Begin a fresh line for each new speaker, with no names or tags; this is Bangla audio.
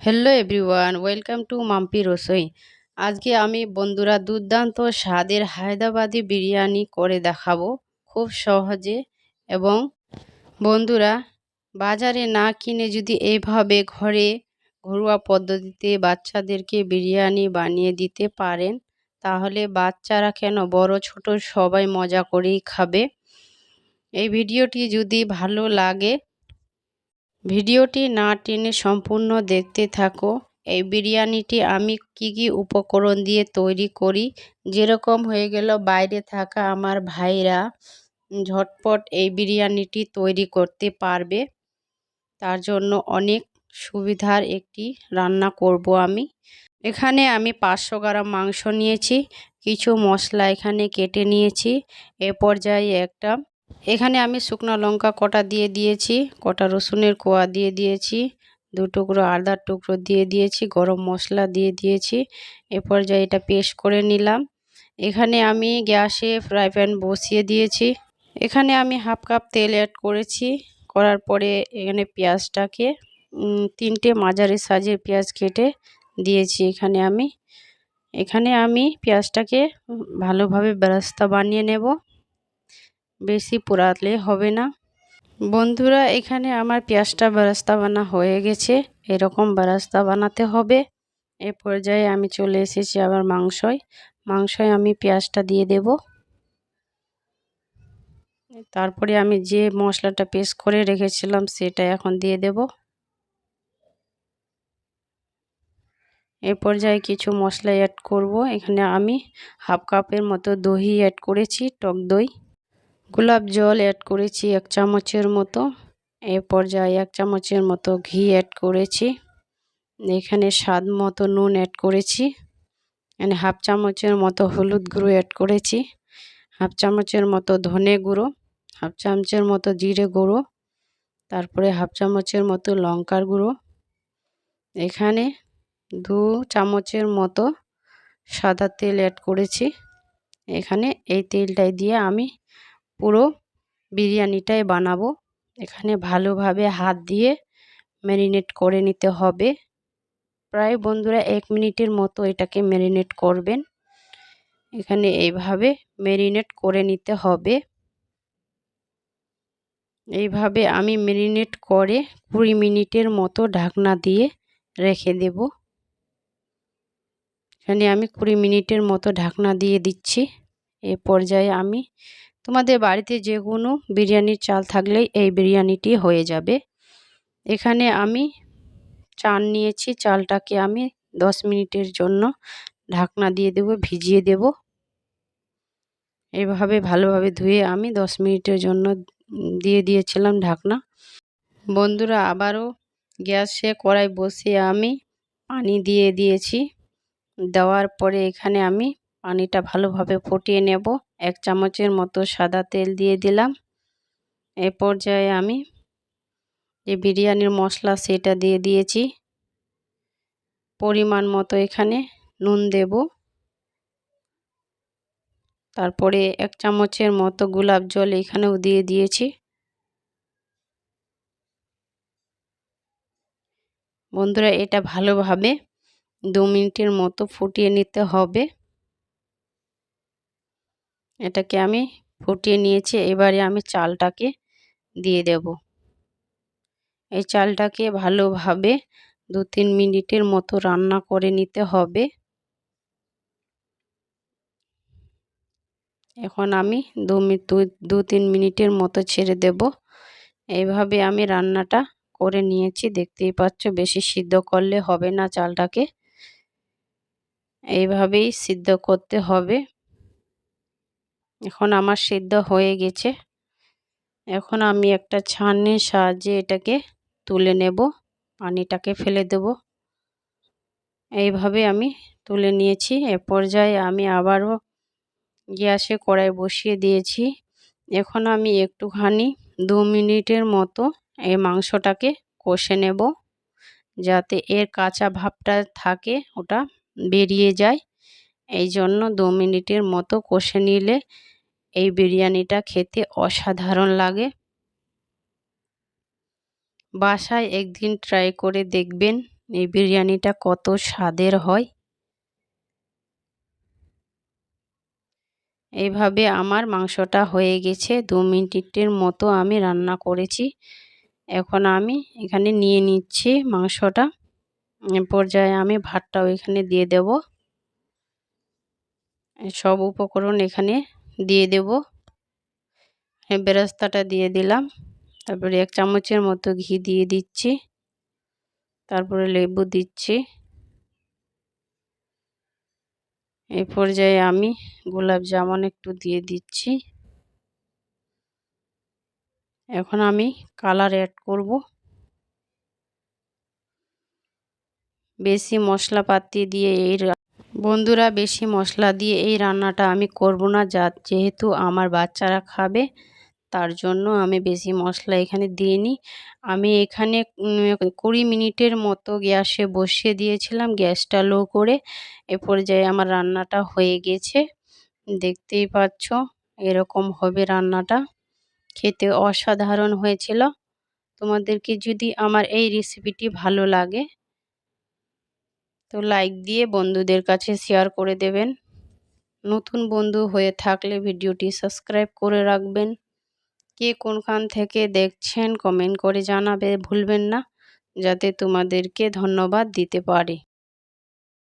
Hello everyone welcome to Mampi Rasoi আজকে আমি বন্ধুরা দুর্দান্ত স্বাদের হায়দ্রাবাদি বিরিয়ানি করে দেখাবো খুব সহজে এবং বন্ধুরা বাজারে না কিনে যদি এইভাবে ঘরে ঘরোয়া পদ্ধতিতে বাচ্চাদেরকে বিরিয়ানি বানিয়ে দিতে পারেন, তাহলে বাচ্চারা কেন বড় ছোট সবাই মজা করেই খাবে। এই ভিডিওটি যদি ভালো লাগে ভিডিওটি না টেনে সম্পূর্ণ দেখতে থাকো। এই বিরিয়ানিটি আমি কি কি উপকরণ দিয়ে তৈরি করি? যেরকম হয়ে গেল বাইরে থাকা আমার ভাইরা ঝটপট এই বিরিয়ানিটি তৈরি করতে পারবে। তার জন্য অনেক সুবিধার একটি রান্না করব আমি। এখানে আমি পাঁচশো গ্রাম মাংস নিয়েছি, কিছু মশলা এখানে কেটে নিয়েছি। এ পর্যায়ে একটা এখানে আমি শুকনো লঙ্কা কটা দিয়ে দিয়েছি, কটা রসুনের কোয়া দিয়ে দিয়েছি, দু টুকরো আদার টুকরো দিয়ে দিয়েছি, গরম মশলা দিয়ে দিয়েছি, এ পর্যায়ে এটা পেস্ট করে নিলাম। এখানে আমি গ্যাসে ফ্রাই প্যান বসিয়ে দিয়েছি। এখানে আমি হাফ কাপ তেল অ্যাড করেছি, করার পরে এখানে পেঁয়াজটাকে তিনটে মাঝারি সাইজের পেঁয়াজ কেটে দিয়েছি এখানে আমি। এখানে আমি পেঁয়াজটাকে ভালোভাবে বেরাস্তা বানিয়ে নেব। বেশি পোড়ালে হবে না। বন্ধুরা, এখানে আমার পেঁয়াজটা বারাস্তা বানা হয়ে গেছে। এরকম বারাস্তা বানাতে হবে। এ পর্যায়ে আমি চলে এসেছি আবার মাংসয়। মাংসয় আমি পেঁয়াজটা দিয়ে দেব। তারপরে আমি যে মশলাটা পেস্ট করে রেখেছিলাম সেটা এখন দিয়ে দেব। এ পর্যায়ে কিছু মশলা অ্যাড করব। এখানে আমি হাফ কাপের মতো দহি অ্যাড করেছি, টক দই। গোলাপ জল অ্যাড করেছি এক চামচের মতো। এ পর্যায়ে এক চামচের মতো ঘি অ্যাড করেছি। এখানে স্বাদ মতো নুন অ্যাড করেছি। এখানে হাফ চামচের মতো হলুদ গুঁড়ো অ্যাড করেছি। হাফ চামচের মতো ধনে গুঁড়ো, হাফ চামচের মতো জিরে গুঁড়ো, তারপরে হাফ চামচের মতো লঙ্কার গুঁড়ো। এখানে দু চামচের মতো সাদা তেল অ্যাড করেছি। এখানে এই তেলটাই দিয়ে আমি পুরো বিরিয়ানিটাই বানাবো। এখানে ভালোভাবে হাত দিয়ে ম্যারিনেট করে নিতে হবে। প্রায় বন্ধুরা এক মিনিটের মতো এটাকে ম্যারিনেট করবেন। এখানে এইভাবে ম্যারিনেট করে নিতে হবে। এইভাবে আমি ম্যারিনেট করে কুড়ি মিনিটের মতো ঢাকনা দিয়ে রেখে দেব। এখানে আমি কুড়ি মিনিটের মতো ঢাকনা দিয়ে দিচ্ছি। এ পর্যায়ে আমি তোমাদের বাড়িতে যে কোনো বিরিয়ানির চাল থাকলেই এই বিরিয়ানিটি হয়ে যাবে। এখানে আমি চাল নিয়েছি, চালটাকে আমি দশ মিনিটের জন্য ঢাকনা দিয়ে দেব, ভিজিয়ে দেব। এভাবে ভালোভাবে ধুয়ে আমি দশ মিনিটের জন্য দিয়ে দিয়েছিলাম ঢাকনা। বন্ধুরা, আবারও গ্যাসে কড়াই বসিয়ে আমি পানি দিয়ে দিয়েছি। দেওয়ার পরে এখানে আমি পানিটা ভালোভাবে ফুটিয়ে নেব। এক চামচের মতো সাদা তেল দিয়ে দিলাম। এ পর্যায়ে আমি যে বিরিয়ানির মশলা সেটা দিয়ে দিয়েছি। পরিমাণ মতো এখানে নুন দেব। তারপরে এক চামচের মতো গোলাপ জল এখানেও দিয়ে দিয়েছি। বন্ধুরা, এটা ভালোভাবে দু মিনিটের মতো ফুটিয়ে নিতে হবে। এটাকে আমি ফুটিয়ে নিয়েছি, এবারে আমি চালটাকে দিয়ে দেব। এই চালটাকে ভালোভাবে দু তিন মিনিটের মতো রান্না করে নিতে হবে। এখন আমি দু দু তিন মিনিটের মতো ছেড়ে দেব। এইভাবে আমি রান্নাটা করে নিয়েছি, দেখতেই পাচ্ছ বেশি সিদ্ধ করলে হবে না চালটাকে। এইভাবেই সিদ্ধ করতে হবে। এখন আমার সিদ্ধ হয়ে গেছে। এখন আমি একটা ছানির সাহায্যে এটাকে তুলে নেব, পানিটাকে ফেলে দেব। এইভাবে আমি তুলে নিয়েছি। এ পর্যায়ে আমি আবারও গ্যাসে কড়াই বসিয়ে দিয়েছি। এখন আমি একটুখানি দু মিনিটের মতো এই মাংসটাকে কষে নেব, যাতে এর কাঁচা ভাবটা থাকে, ওটা বেরিয়ে যায়। এই জন্য দু মিনিটের মতো কষে নিলে এই বিরিয়ানিটা খেতে অসাধারণ লাগে। বাসায় একদিন ট্রাই করে দেখবেন এই বিরিয়ানিটা কত স্বাদের হয়। এইভাবে আমার মাংসটা হয়ে গেছে, দু মিনিটের মতো আমি রান্না করেছি। এখন আমি এখানে নিয়ে নিচ্ছি মাংসটা। পর্যায়ে আমি ভাতটাও এখানে দিয়ে দেব। সব উপকরণ এখানে দিয়ে দেব। বেরাস্তাটা দিয়ে দিলাম। তারপরে এক চামচের মতো ঘি দিয়ে দিচ্ছি। তারপরে লেবু দিচ্ছি। এই পর্যায়ে আমি গোলাপ জামুন একটু দিয়ে দিচ্ছি। এখন আমি কালার অ্যাড করব। বেশি মশলাপাতি দিয়ে এই বন্ধুরা, বেশি মশলা দিয়ে এই রান্নাটা আমি করব না। যা যেহেতু আমার বাচ্চারা খাবে, তার জন্য আমি বেশি মশলা এখানে দিইনি আমি এখানে কুড়ি মিনিটের মতো গ্যাসে বসিয়ে দিয়েছিলাম, গ্যাসটা লো করে। এ পর্যায়ে আমার রান্নাটা হয়ে গেছে। দেখতেই পাচ্ছ, এরকম হবে রান্নাটা। খেতে অসাধারণ হয়েছিল। তোমাদেরকে যদি আমার এই রেসিপিটি ভালো লাগে তো লাইক দিয়ে বন্ধুদের কাছে শেয়ার করে দেবেন। নতুন বন্ধু হয়ে থাকলে ভিডিওটি সাবস্ক্রাইব করে রাখবেন। কে কোনখান থেকে দেখছেন কমেন্ট করে জানাবে, ভুলবেন না, যাতে তোমাদেরকে ধন্যবাদ দিতে পারি।